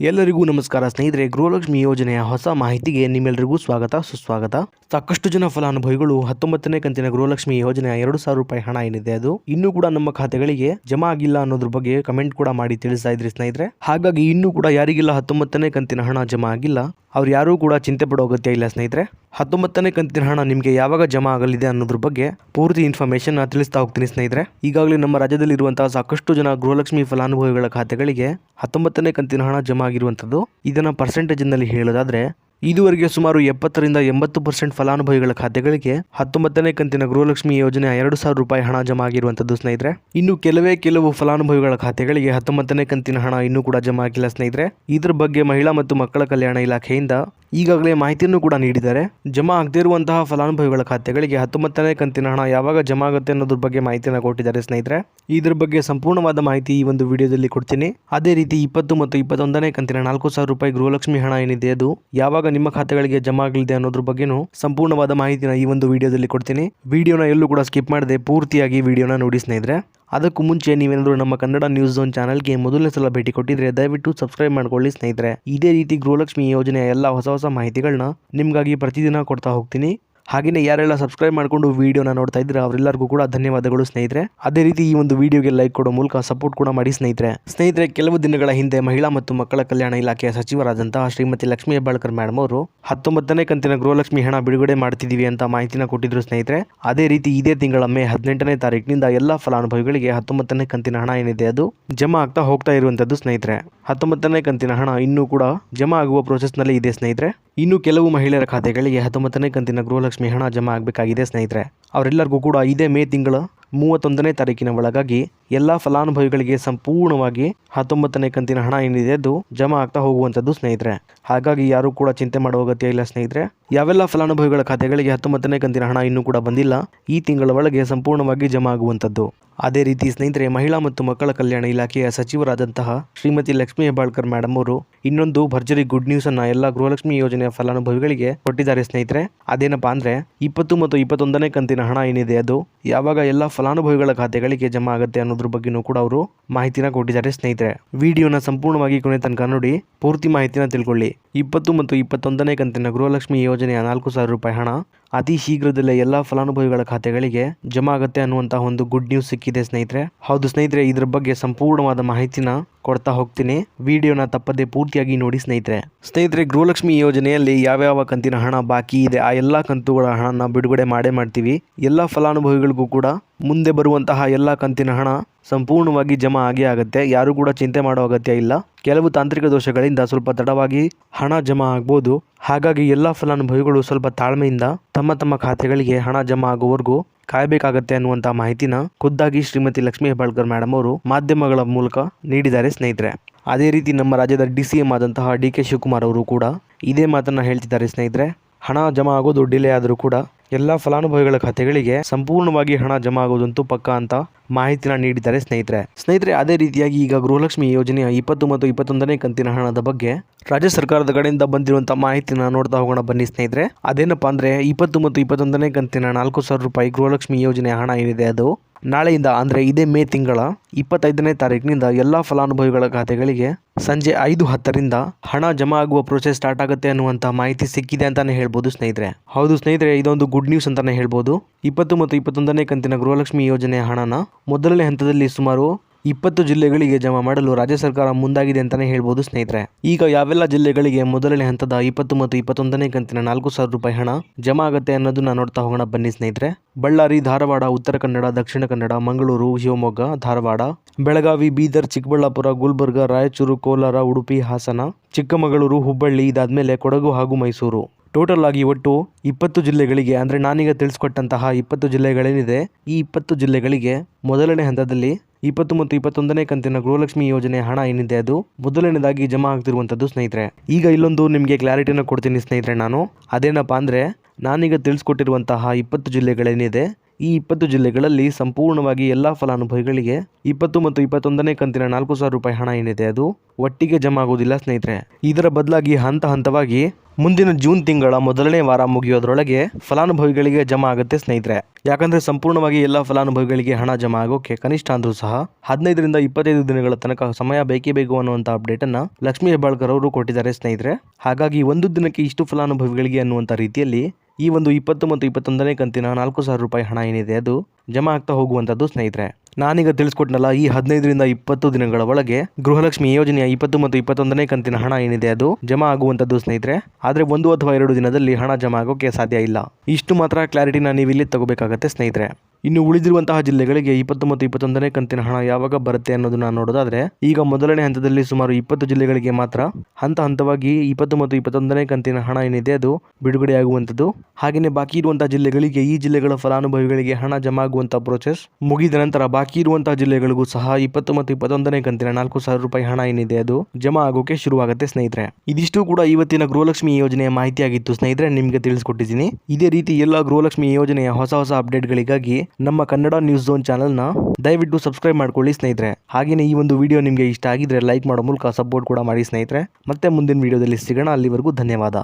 ಎಲ್ಲರಿಗೂ ನಮಸ್ಕಾರ ಸ್ನೇಹಿತರೆ, ಗೃಹಲಕ್ಷ್ಮಿ ಯೋಜನೆಯ ಹೊಸ ಮಾಹಿತಿಗೆ ನಿಮ್ಮೆಲ್ಲರಿಗೂ ಸ್ವಾಗತ, ಸುಸ್ವಾಗತ. ಸಾಕಷ್ಟು ಜನ ಫಲಾನುಭವಿಗಳು ಹತ್ತೊಂಬತ್ತನೇ ಕಂತಿನ ಗೃಹಲಕ್ಷ್ಮಿ ಯೋಜನೆಯ ಎರಡು ಸಾವಿರ ರೂಪಾಯಿ ಹಣ ಏನಿದೆ ಅದು ಇನ್ನೂ ಕೂಡ ನಮ್ಮ ಖಾತೆಗಳಿಗೆ ಜಮಾ ಆಗಿಲ್ಲ ಅನ್ನೋದ್ರ ಬಗ್ಗೆ ಕಮೆಂಟ್ ಕೂಡ ಮಾಡಿ ತಿಳಿಸ್ತಾ ಇದ್ರಿ ಸ್ನೇಹಿತರೆ. ಹಾಗಾಗಿ ಇನ್ನೂ ಕೂಡ ಯಾರಿಗಿಲ್ಲ ಹತ್ತೊಂಬತ್ತನೇ ಕಂತಿನ ಹಣ ಜಮಾ ಆಗಿಲ್ಲ. ಅವ್ರು ಯಾರೂ ಕೂಡ ಚಿಂತೆ ಪಡೋ ಅಗತ್ಯ ಇಲ್ಲ ಸ್ನೇಹಿತರೆ. ಹತ್ತೊಂಬತ್ತನೇ ಕಂತಿನ ಹಣ ನಿಮಗೆ ಯಾವಾಗ ಜಮಾ ಆಗಲಿದೆ ಅನ್ನೋದ್ರ ಬಗ್ಗೆ ಪೂರ್ತಿ ಇನ್ಫಾರ್ಮೇಷನ್ ತಿಳಿಸ್ತಾ ಹೋಗ್ತೀನಿ ಸ್ನೇಹಿತರೆ. ಈಗಾಗಲೇ ನಮ್ಮ ರಾಜ್ಯದಲ್ಲಿ ಇರುವಂತಹ ಸಾಕಷ್ಟು ಜನ ಗೃಹಲಕ್ಷ್ಮಿ ಫಲಾನುಭವಿಗಳ ಖಾತೆಗಳಿಗೆ ಹತ್ತೊಂಬತ್ತನೇ ಕಂತಿನ ಹಣ ಜಮಾ ಆಗಿರುವಂಥದ್ದು. ಇದನ್ನು ಪರ್ಸೆಂಟೇಜ್ನಲ್ಲಿ ಹೇಳೋದಾದರೆ ಹೇಳೋದಾದ್ರೆ, ಇದುವರೆಗೆ ಸುಮಾರು ಎಪ್ಪತ್ತರಿಂದ ಎಂಬತ್ತು ಪರ್ಸೆಂಟ್ ಫಲಾನುಭವಿಗಳ ಖಾತೆಗಳಿಗೆ ಹತ್ತೊಂಬತ್ತನೇ ಕಂತಿನ ಗೃಹಲಕ್ಷ್ಮಿ ಯೋಜನೆ ಎರಡು ಸಾವಿರ ರೂಪಾಯಿ ಹಣ ಜಮಾ ಆಗಿರುವಂಥದ್ದು ಸ್ನೇಹಿತರೆ. ಇನ್ನು ಕೆಲವೇ ಕೆಲವು ಫಲಾನುಭವಿಗಳ ಖಾತೆಗಳಿಗೆ ಹತ್ತೊಂಬತ್ತನೇ ಕಂತಿನ ಹಣ ಇನ್ನೂ ಕೂಡ ಜಮಾ ಆಗಿಲ್ಲ ಸ್ನೇಹಿತರೆ. ಇದರ ಬಗ್ಗೆ ಮಹಿಳಾ ಮತ್ತು ಮಕ್ಕಳ ಕಲ್ಯಾಣ ಇಲಾಖೆಯಿಂದ ಈಗಾಗಲೇ ಮಾಹಿತಿಯನ್ನು ಕೂಡ ನೀಡಿದ್ದಾರೆ. ಜಮಾ ಆಗದೇ ಇರುವಂತಹ ಫಲಾನುಭವಿಗಳ ಖಾತೆಗಳಿಗೆ ಹತ್ತೊಂಬತ್ತನೇ ಕಂತಿನ ಹಣ ಯಾವಾಗ ಜಮಾ ಆಗುತ್ತೆ ಅನ್ನೋದ್ರ ಬಗ್ಗೆ ಮಾಹಿತಿಯನ್ನು ಕೊಟ್ಟಿದ್ದಾರೆ ಸ್ನೇಹಿತರೆ. ಇದ್ರ ಬಗ್ಗೆ ಸಂಪೂರ್ಣವಾದ ಮಾಹಿತಿ ಈ ಒಂದು ವಿಡಿಯೋದಲ್ಲಿ ಕೊಡ್ತೀನಿ. ಅದೇ ರೀತಿ ಇಪ್ಪತ್ತು ಮತ್ತು ಇಪ್ಪತ್ತೊಂದನೇ ಕಂತಿನ ನಾಲ್ಕು ಸಾವಿರ ರೂಪಾಯಿ ಗೃಹಲಕ್ಷ್ಮಿ ಹಣ ಏನಿದೆ, ಅದು ಯಾವಾಗ ನಿಮ್ಮ ಖಾತೆಗಳಿಗೆ ಜಮಾ ಆಗಲಿದೆ ಅನ್ನೋದ್ರ ಬಗ್ಗೆನೂ ಸಂಪೂರ್ಣವಾದ ಮಾಹಿತಿನ ಈ ಒಂದು ವಿಡಿಯೋದಲ್ಲಿ ಕೊಡ್ತೀನಿ. ವಿಡಿಯೋನ ಎಲ್ಲೂ ಕೂಡ ಸ್ಕಿಪ್ ಮಾಡದೆ ಪೂರ್ತಿಯಾಗಿ ವಿಡಿಯೋನ ನೋಡಿ ಸ್ನೇಹಿತರೆ. ಅದಕ್ಕೂ ಮುಂಚೆ ನೀವೇನಾದರೂ ನಮ್ಮ ಕನ್ನಡ ನ್ಯೂಸ್ ಝೋನ್ ಚಾನಲ್ಗೆ ಮೊದಲನೇ ಸಲ ಭೇಟಿ ಕೊಟ್ಟಿದ್ರೆ ದಯವಿಟ್ಟು ಸಬ್ಸ್ಕ್ರೈಬ್ ಮಾಡ್ಕೊಳ್ಳಿ ಸ್ನೇಹಿತರೆ. ಇದೇ ರೀತಿ ಗೃಹಲಕ್ಷ್ಮಿ ಯೋಜನೆಯ ಎಲ್ಲ ಹೊಸ ಹೊಸ ಮಾಹಿತಿಗಳನ್ನ ನಿಮಗಾಗಿ ಪ್ರತಿದಿನ ಕೊಡ್ತಾ ಹೋಗ್ತೀನಿ. ಹಾಗೆಯೇ ಯಾರೆಲ್ಲ ಸಬ್ಸ್ಕ್ರೈಬ್ ಮಾಡ್ಕೊಂಡು ವೀಡಿಯೋನ ನೋಡ್ತಾ ಇದ್ರೆ ಅವರೆಲ್ಲರಿಗೂ ಕೂಡ ಧನ್ಯವಾದಗಳು ಸ್ನೇಹಿತರೆ. ಅದೇ ರೀತಿ ಈ ಒಂದು ವಿಡಿಯೋಗೆ ಲೈಕ್ ಕೊಡೋ ಮೂಲಕ ಸಪೋರ್ಟ್ ಕೂಡ ಮಾಡಿ ಸ್ನೇಹಿತರೆ. ಸ್ನೇಹಿತರೆ, ಕೆಲವು ದಿನಗಳ ಹಿಂದೆ ಮಹಿಳಾ ಮತ್ತು ಮಕ್ಕಳ ಕಲ್ಯಾಣ ಇಲಾಖೆಯ ಸಚಿವರಾದಂತಹ ಶ್ರೀಮತಿ ಲಕ್ಷ್ಮೀ ಹೆಬ್ಬಾಳ್ಕರ್ ಮೇಡಮ್ ಅವರು ಹತ್ತೊಂಬತ್ತನೇ ಕಂತಿನ ಗೃಹಲಕ್ಷ್ಮಿ ಹಣ ಬಿಡುಗಡೆ ಮಾಡ್ತಿದ್ದೀವಿ ಅಂತ ಮಾಹಿತಿನ ಕೊಟ್ಟಿದ್ರು ಸ್ನೇಹಿತರೆ. ಅದೇ ರೀತಿ ಇದೇ ತಿಂಗಳ ಮೇ ಹದಿನೆಂಟನೇ ತಾರೀಕಿನಿಂದ ಎಲ್ಲ ಫಲಾನುಭವಿಗಳಿಗೆ ಹತ್ತೊಂಬತ್ತನೇ ಕಂತಿನ ಹಣ ಏನಿದೆ ಅದು ಜಮಾ ಆಗ್ತಾ ಹೋಗ್ತಾ ಇರುವಂತದ್ದು ಸ್ನೇಹಿತರೆ. ಹತ್ತೊಂಬತ್ತನೇ ಕಂತಿನ ಹಣ ಇನ್ನೂ ಕೂಡ ಜಮಾ ಆಗುವ ಪ್ರೋಸೆಸ್ನಲ್ಲಿ ಇದೆ ಸ್ನೇಹಿತರೆ. ಇನ್ನು ಕೆಲವು ಮಹಿಳೆಯರ ಖಾತೆಗಳಿಗೆ ಹತ್ತೊಂಬತ್ತನೇ ಕಂತಿನ ಗೃಹಲಕ್ಷ್ಮಿ ಹಣ ಜಮಾ ಆಗಬೇಕಾಗಿದೆ ಸ್ನೇಹಿತರೆ. ಅವರೆಲ್ಲರಿಗೂ ಕೂಡ ಇದೇ ಮೇ ತಿಂಗಳ ಮೂವತ್ತೊಂದನೇ ತಾರೀಕಿನ ಒಳಗಾಗಿ ಎಲ್ಲ ಫಲಾನುಭವಿಗಳಿಗೆ ಸಂಪೂರ್ಣವಾಗಿ ಹತ್ತೊಂಬತ್ತನೇ ಕಂತಿನ ಹಣ ಏನಿದೆ ಅದು ಜಮಾ ಆಗ್ತಾ ಹೋಗುವಂಥದ್ದು ಸ್ನೇಹಿತರೆ. ಹಾಗಾಗಿ ಯಾರೂ ಕೂಡ ಚಿಂತೆ ಮಾಡುವ ಅಗತ್ಯ ಇಲ್ಲ ಸ್ನೇಹಿತರೆ. ಯಾವೆಲ್ಲ ಫಲಾನುಭವಿಗಳ ಖಾತೆಗಳಿಗೆ ಹತ್ತೊಂಬತ್ತನೇ ಕಂತಿನ ಹಣ ಇನ್ನೂ ಕೂಡ ಬಂದಿಲ್ಲ, ಈ ತಿಂಗಳ ಒಳಗೆ ಸಂಪೂರ್ಣವಾಗಿ ಜಮಾ ಆಗುವಂಥದ್ದು. ಅದೇ ರೀತಿ ಸ್ನೇಹಿತರೆ, ಮಹಿಳಾ ಮತ್ತು ಮಕ್ಕಳ ಕಲ್ಯಾಣ ಇಲಾಖೆಯ ಸಚಿವರಾದಂತಹ ಶ್ರೀಮತಿ ಲಕ್ಷ್ಮೀ ಹೆಬ್ಬಾಳ್ಕರ್ ಮೇಡಮ್ ಅವರು ಇನ್ನೊಂದು ಭರ್ಜರಿ ಗುಡ್ ನ್ಯೂಸ್ ಅನ್ನ ಎಲ್ಲ ಗೃಹಲಕ್ಷ್ಮಿ ಯೋಜನೆಯ ಫಲಾನುಭವಿಗಳಿಗೆ ಕೊಟ್ಟಿದ್ದಾರೆ ಸ್ನೇಹಿತರೆ. ಅದೇನಪ್ಪಾ ಅಂದ್ರೆ, ಇಪ್ಪತ್ತು ಮತ್ತು ಇಪ್ಪತ್ತೊಂದನೇ ಕಂತಿನ ಹಣ ಏನಿದೆ ಅದು ಯಾವಾಗ ಎಲ್ಲ ಫಲಾನುಭವಿಗಳ ಖಾತೆಗಳಿಗೆ ಜಮಾ ಆಗುತ್ತೆ ಅನ್ನೋದ್ರ ಬಗ್ಗೆನೂ ಕೂಡ ಅವರು ಮಾಹಿತಿನ ಕೊಟ್ಟಿದ್ದಾರೆ ಸ್ನೇಹಿತರೆ. ವಿಡಿಯೋನ ಸಂಪೂರ್ಣವಾಗಿ ಕೊನೆ ತನಕ ನೋಡಿ ಪೂರ್ತಿ ಮಾಹಿತಿನ ತಿಳ್ಕೊಳ್ಳಿ. ಇಪ್ಪತ್ತು ಮತ್ತು ಇಪ್ಪತ್ತೊಂದನೇ ಕಂತಿನ ಗೃಹಲಕ್ಷ್ಮಿ ಯೋಜನೆಯ ನಾಲ್ಕು ಸಾವಿರ ರೂಪಾಯಿ ಹಣ ಅತಿ ಶೀಘ್ರದಲ್ಲೇ ಎಲ್ಲ ಫಲಾನುಭವಿಗಳ ಖಾತೆಗಳಿಗೆ ಜಮಾ ಆಗುತ್ತೆ ಅನ್ನುವಂತಹ ಒಂದು ಗುಡ್ ನ್ಯೂಸ್ ಸಿಕ್ಕಿದೆ ಸ್ನೇಹಿತರೆ. ಹೌದು ಸ್ನೇಹಿತರೆ, ಇದರ ಬಗ್ಗೆ ಸಂಪೂರ್ಣವಾದ ಮಾಹಿತಿನ ಕೊಡ್ತಾ ಹೋಗ್ತೀನಿ. ವಿಡಿಯೋನ ತಪ್ಪದೆ ಪೂರ್ತಿಯಾಗಿ ನೋಡಿ ಸ್ನೇಹಿತರೆ. ಸ್ನೇಹಿತರೆ, ಗೃಹಲಕ್ಷ್ಮಿ ಯೋಜನೆಯಲ್ಲಿ ಯಾವ್ಯಾವ ಕಂತಿನ ಹಣ ಬಾಕಿ ಇದೆ? ಆ ಎಲ್ಲ ಕಂತುಗಳ ಹಣನ ಬಿಡುಗಡೆ ಮಾಡೇ ಮಾಡ್ತೀವಿ. ಎಲ್ಲ ಫಲಾನುಭವಿಗಳಿಗೂ ಕೂಡ ಮುಂದೆ ಬರುವಂತಹ ಎಲ್ಲ ಕಂತಿನ ಹಣ ಸಂಪೂರ್ಣವಾಗಿ ಜಮಾ ಆಗೇ ಆಗುತ್ತೆ. ಯಾರು ಕೂಡ ಚಿಂತೆ ಮಾಡೋ ಅಗತ್ಯ ಇಲ್ಲ. ಕೆಲವು ತಾಂತ್ರಿಕ ದೋಷಗಳಿಂದ ಸ್ವಲ್ಪ ತಡವಾಗಿ ಹಣ ಜಮಾ ಆಗ್ಬೋದು. ಹಾಗಾಗಿ ಎಲ್ಲ ಫಲಾನುಭವಿಗಳು ಸ್ವಲ್ಪ ತಾಳ್ಮೆಯಿಂದ ತಮ್ಮ ತಮ್ಮ ಖಾತೆಗಳಿಗೆ ಹಣ ಜಮಾ ಆಗುವವರೆಗೂ ಕಾಯಬೇಕಾಗತ್ತೆ ಅನ್ನುವಂಥ ಮಾಹಿತಿನ ಖುದ್ದಾಗಿ ಶ್ರೀಮತಿ ಲಕ್ಷ್ಮೀ ಹೆಬ್ಬಾಳ್ಕರ್ ಮೇಡಮ್ ಅವರು ಮಾಧ್ಯಮಗಳ ಮೂಲಕ ನೀಡಿದ್ದಾರೆ ಸ್ನೇಹಿತರೆ. ಅದೇ ರೀತಿ ನಮ್ಮ ರಾಜ್ಯದ ಡಿ ಸಿ ಎಂ ಆದಂತಹ ಡಿ ಕೆ ಶಿವಕುಮಾರ್ ಅವರು ಕೂಡ ಇದೇ ಮಾತನ್ನ ಹೇಳ್ತಿದ್ದಾರೆ ಸ್ನೇಹಿತರೆ. ಹಣ ಜಮಾ ಆಗೋದು ಡಿಲೇ ಆದರೂ ಕೂಡ ಎಲ್ಲ ಫಲಾನುಭವಿಗಳ ಖಾತೆಗಳಿಗೆ ಸಂಪೂರ್ಣವಾಗಿ ಹಣ ಜಮಾ ಆಗುವುದಂತೂ ಪಕ್ಕ ಅಂತ ಮಾಹಿತಿನ ನೀಡಿದ್ದಾರೆ ಸ್ನೇಹಿತರೆ. ಸ್ನೇಹಿತರೆ, ಅದೇ ರೀತಿಯಾಗಿ ಈಗ ಗೃಹಲಕ್ಷ್ಮಿ ಯೋಜನೆಯ ಇಪ್ಪತ್ತು ಮತ್ತು ಇಪ್ಪತ್ತೊಂದನೇ ಕಂತಿನ ಹಣದ ಬಗ್ಗೆ ರಾಜ್ಯ ಸರ್ಕಾರದ ಕಡೆಯಿಂದ ಬಂದಿರುವಂತಹ ಮಾಹಿತಿನ ನೋಡ್ತಾ ಹೋಗೋಣ ಬನ್ನಿ ಸ್ನೇಹಿತರೆ. ಅದೇನಪ್ಪ ಅಂದ್ರೆ ಇಪ್ಪತ್ತು ಮತ್ತು ಇಪ್ಪತ್ತೊಂದನೇ ಕಂತಿನ ನಾಲ್ಕು ಸಾವಿರ ರೂಪಾಯಿ ಗೃಹಲಕ್ಷ್ಮಿ ಯೋಜನೆಯ ಹಣ ಏನಿದೆ ಅದು? ನಾಳೆಯಿಂದ ಅಂದರೆ ಇದೇ ಮೇ ತಿಂಗಳ ಇಪ್ಪತ್ತೈದನೇ ತಾರೀಕಿನಿಂದ ಎಲ್ಲ ಫಲಾನುಭವಿಗಳ ಖಾತೆಗಳಿಗೆ ಸಂಜೆ ಐದು ಹತ್ತರಿಂದ ಹಣ ಜಮಾ ಆಗುವ ಪ್ರೋಸೆಸ್ ಸ್ಟಾರ್ಟ್ ಆಗುತ್ತೆ ಅನ್ನುವಂಥ ಮಾಹಿತಿ ಸಿಕ್ಕಿದೆ ಅಂತಲೇ ಹೇಳ್ಬೋದು ಸ್ನೇಹಿತರೆ. ಹೌದು ಸ್ನೇಹಿತರೆ, ಇದೊಂದು ಗುಡ್ ನ್ಯೂಸ್ ಅಂತಲೇ ಹೇಳ್ಬೋದು. ಇಪ್ಪತ್ತು ಮತ್ತು ಇಪ್ಪತ್ತೊಂದನೇ ಕಂತಿನ ಗೃಹಲಕ್ಷ್ಮಿ ಯೋಜನೆಯ ಹಣನ ಮೊದಲನೇ ಹಂತದಲ್ಲಿ ಸುಮಾರು ಇಪ್ಪತ್ತು ಜಿಲ್ಲೆಗಳಿಗೆ ಜಮಾ ಮಾಡಲು ರಾಜ್ಯ ಸರ್ಕಾರ ಮುಂದಾಗಿದೆ ಅಂತಲೇ ಹೇಳ್ಬೋದು ಸ್ನೇಹಿತರೆ. ಈಗ ಯಾವೆಲ್ಲ ಜಿಲ್ಲೆಗಳಿಗೆ ಮೊದಲನೇ ಹಂತದ ಇಪ್ಪತ್ತು ಮತ್ತು ಇಪ್ಪತ್ತೊಂದನೇ ಕಂತಿನ ನಾಲ್ಕು ಸಾವಿರ ರೂಪಾಯಿ ಹಣ ಜಮಾ ಆಗುತ್ತೆ ಅನ್ನೋದನ್ನ ನೋಡ್ತಾ ಹೋಗೋಣ ಬನ್ನಿ ಸ್ನೇಹಿತರೆ. ಬಳ್ಳಾರಿ, ಧಾರವಾಡ, ಉತ್ತರ ಕನ್ನಡ, ದಕ್ಷಿಣ ಕನ್ನಡ, ಮಂಗಳೂರು, ಶಿವಮೊಗ್ಗ, ಧಾರವಾಡ, ಬೆಳಗಾವಿ, ಬೀದರ್, ಚಿಕ್ಕಬಳ್ಳಾಪುರ, ಗುಲ್ಬರ್ಗ, ರಾಯಚೂರು, ಕೋಲಾರ, ಉಡುಪಿ, ಹಾಸನ, ಚಿಕ್ಕಮಗಳೂರು, ಹುಬ್ಬಳ್ಳಿ ಇದಾದ್ಮೇಲೆ ಕೊಡಗು ಹಾಗೂ ಮೈಸೂರು. ಟೋಟಲ್ ಆಗಿ ಒಟ್ಟು ಇಪ್ಪತ್ತು ಜಿಲ್ಲೆಗಳಿಗೆ ಅಂದರೆ ನಾನೀಗ ತಿಳಿಸ್ಕೊಟ್ಟಂತಹ ಇಪ್ಪತ್ತು ಜಿಲ್ಲೆಗಳೇನಿದೆ ಈ ಇಪ್ಪತ್ತು ಜಿಲ್ಲೆಗಳಿಗೆ ಮೊದಲನೇ ಹಂತದಲ್ಲಿ ಇಪ್ಪತ್ತು ಮತ್ತು ಇಪ್ಪತ್ತೊಂದನೇ ಕಂತಿನ ಗೃಹಲಕ್ಷ್ಮಿ ಯೋಜನೆ ಹಣ ಏನಿದೆ ಅದು? ಮೊದಲನೇದಾಗಿ ಜಮಾ ಆಗ್ತಿರುವಂಥದ್ದು ಸ್ನೇಹಿತರೆ. ಈಗ ಇಲ್ಲೊಂದು ನಿಮಗೆ ಕ್ಲಾರಿಟಿನ ಕೊಡ್ತೀನಿ ಸ್ನೇಹಿತರೆ ನಾನು. ಅದೇನಪ್ಪ ಅಂದರೆ, ನಾನೀಗ ತಿಳಿಸ್ಕೊಟ್ಟಿರುವಂತಹ ಇಪ್ಪತ್ತು ಜಿಲ್ಲೆಗಳೇನಿದೆ, ಈ ಇಪ್ಪತ್ತು ಜಿಲ್ಲೆಗಳಲ್ಲಿ ಸಂಪೂರ್ಣವಾಗಿ ಎಲ್ಲ ಫಲಾನುಭವಿಗಳಿಗೆ ಇಪ್ಪತ್ತು ಮತ್ತು ಇಪ್ಪತ್ತೊಂದನೇ ಕಂತಿನ ನಾಲ್ಕು ಸಾವಿರ ರೂಪಾಯಿ ಹಣ ಏನಿದೆ ಅದು? ಒಟ್ಟಿಗೆ ಜಮಾ ಆಗುವುದಿಲ್ಲ ಸ್ನೇಹಿತರೆ. ಇದರ ಬದಲಾಗಿ ಹಂತ ಹಂತವಾಗಿ ಮುಂದಿನ ಜೂನ್ ತಿಂಗಳ ಮೊದಲನೇ ವಾರ ಮುಗಿಯೋದ್ರೊಳಗೆ ಫಲಾನುಭವಿಗಳಿಗೆ ಜಮಾ ಆಗುತ್ತೆ ಸ್ನೇಹಿತರೆ. ಯಾಕಂದ್ರೆ ಸಂಪೂರ್ಣವಾಗಿ ಎಲ್ಲ ಫಲಾನುಭವಿಗಳಿಗೆ ಹಣ ಜಮಾ ಆಗೋಕೆ ಕನಿಷ್ಠ ಅಂದ್ರೂ ಸಹ ಹದಿನೈದರಿಂದ ಇಪ್ಪತ್ತೈದು ದಿನಗಳ ತನಕ ಸಮಯ ಬೇಕೇ ಬೇಕು ಅನ್ನುವಂಥ ಅಪ್ಡೇಟ್ ಅನ್ನ ಲಕ್ಷ್ಮೀ ಹೆಬ್ಬಾಳ್ಕರ್ ಅವರು ಕೊಟ್ಟಿದ್ದಾರೆ ಸ್ನೇಹಿತರೆ. ಹಾಗಾಗಿ ಒಂದು ದಿನಕ್ಕೆ ಇಷ್ಟು ಫಲಾನುಭವಿಗಳಿಗೆ ಅನ್ನುವಂಥ ರೀತಿಯಲ್ಲಿ ಈ ಒಂದು ಇಪ್ಪತ್ತು ಮತ್ತು ಇಪ್ಪತ್ತೊಂದನೇ ಕಂತಿನ ನಾಲ್ಕು ಸಾವಿರ ರೂಪಾಯಿ ಹಣ ಏನಿದೆ, ಅದು ಜಮಾ ಆಗ್ತಾ ಹೋಗುವಂಥದ್ದು ಸ್ನೇಹಿತರೆ. ನಾನೀಗ ತಿಳಿಸ್ಕೊಟ್ನಲ್ಲ, ಈ ಹದಿನೈದರಿಂದ ಇಪ್ಪತ್ತು ದಿನಗಳ ಒಳಗೆ ಗೃಹಲಕ್ಷ್ಮಿ ಯೋಜನೆಯ ಇಪ್ಪತ್ತು ಮತ್ತು ಇಪ್ಪತ್ತೊಂದನೇ ಕಂತಿನ ಹಣ ಏನಿದೆ, ಅದು ಜಮಾ ಆಗುವಂಥದ್ದು ಸ್ನೇಹಿತರೆ. ಆದರೆ ಒಂದು ಅಥವಾ ಎರಡು ದಿನದಲ್ಲಿ ಹಣ ಜಮಾ ಆಗೋಕೆ ಸಾಧ್ಯ ಇಲ್ಲ. ಇಷ್ಟು ಮಾತ್ರ ಕ್ಲಾರಿಟಿನ ನೀವು ಇಲ್ಲಿ ತಗೋಬೇಕಾಗತ್ತೆ ಸ್ನೇಹಿತರೆ. ಇನ್ನು ಉಳಿದಿರುವಂತಹ ಜಿಲ್ಲೆಗಳಿಗೆ ಇಪ್ಪತ್ತು ಮತ್ತು ಇಪ್ಪತ್ತೊಂದನೇ ಕಂತಿನ ಹಣ ಯಾವಾಗ ಬರುತ್ತೆ ಅನ್ನೋದನ್ನ ನೋಡೋದಾದ್ರೆ, ಈಗ ಮೊದಲನೇ ಹಂತದಲ್ಲಿ ಸುಮಾರು ಇಪ್ಪತ್ತು ಜಿಲ್ಲೆಗಳಿಗೆ ಮಾತ್ರ ಹಂತ ಹಂತವಾಗಿ ಇಪ್ಪತ್ತು ಮತ್ತು ಇಪ್ಪತ್ತೊಂದನೇ ಕಂತಿನ ಹಣ ಏನಿದೆ ಅದು ಬಿಡುಗಡೆಯಾಗುವಂಥದ್ದು. ಹಾಗೆಯೇ ಬಾಕಿ ಇರುವಂತಹ ಜಿಲ್ಲೆಗಳಿಗೆ ಈ ಜಿಲ್ಲೆಗಳ ಫಲಾನುಭವಿಗಳಿಗೆ ಹಣ ಜಮಾ ಆಗುವಂತಹ ಪ್ರೋಸೆಸ್ ಮುಗಿದ ನಂತರ ಬಾಕಿ ಇರುವಂತಹ ಜಿಲ್ಲೆಗಳಿಗೂ ಸಹ ಇಪ್ಪತ್ತು ಮತ್ತು ಇಪ್ಪತ್ತೊಂದನೇ ಕಂತಿನ ನಾಲ್ಕು ಸಾವಿರ ರೂಪಾಯಿ ಹಣ ಏನಿದೆ ಅದು ಜಮಾ ಆಗೋಕೆ ಶುರುವಾಗುತ್ತೆ ಸ್ನೇಹಿತರೆ. ಇದಿಷ್ಟು ಕೂಡ ಇವತ್ತಿನ ಗೃಹಲಕ್ಷ್ಮಿ ಯೋಜನೆಯ ಮಾಹಿತಿಯಾಗಿತ್ತು ಸ್ನೇಹಿತರೆ, ನಿಮಗೆ ತಿಳಿಸ್ಕೊಟ್ಟಿದ್ದೀನಿ. ಇದೇ ರೀತಿ ಎಲ್ಲ ಗೃಹಲಕ್ಷ್ಮಿ ಯೋಜನೆಯ ಹೊಸ ಹೊಸ ಅಪ್ಡೇಟ್ಗಳಿಗಾಗಿ ನಮ್ಮ ಕನ್ನಡ ನ್ಯೂಸ್ ಝೋನ್ ಚಾನಲ್ನ ದಯವಿಟ್ಟು ಸಬ್ಸ್ಕ್ರೈಬ್ ಮಾಡ್ಕೊಳ್ಳಿ ಸ್ನೇಹಿತರೆ. ಹಾಗೆಯೇ ಈ ಒಂದು ವಿಡಿಯೋ ನಿಮಗೆ ಇಷ್ಟ ಆಗಿದ್ರೆ ಲೈಕ್ ಮಾಡೋ ಮೂಲಕ ಸಪೋರ್ಟ್ ಕೂಡ ಮಾಡಿ ಸ್ನೇಹಿತರೆ. ಮತ್ತೆ ಮುಂದಿನ ವಿಡಿಯೋದಲ್ಲಿ ಸಿಗೋಣ. ಅಲ್ಲಿವರೆಗೂ ಧನ್ಯವಾದ.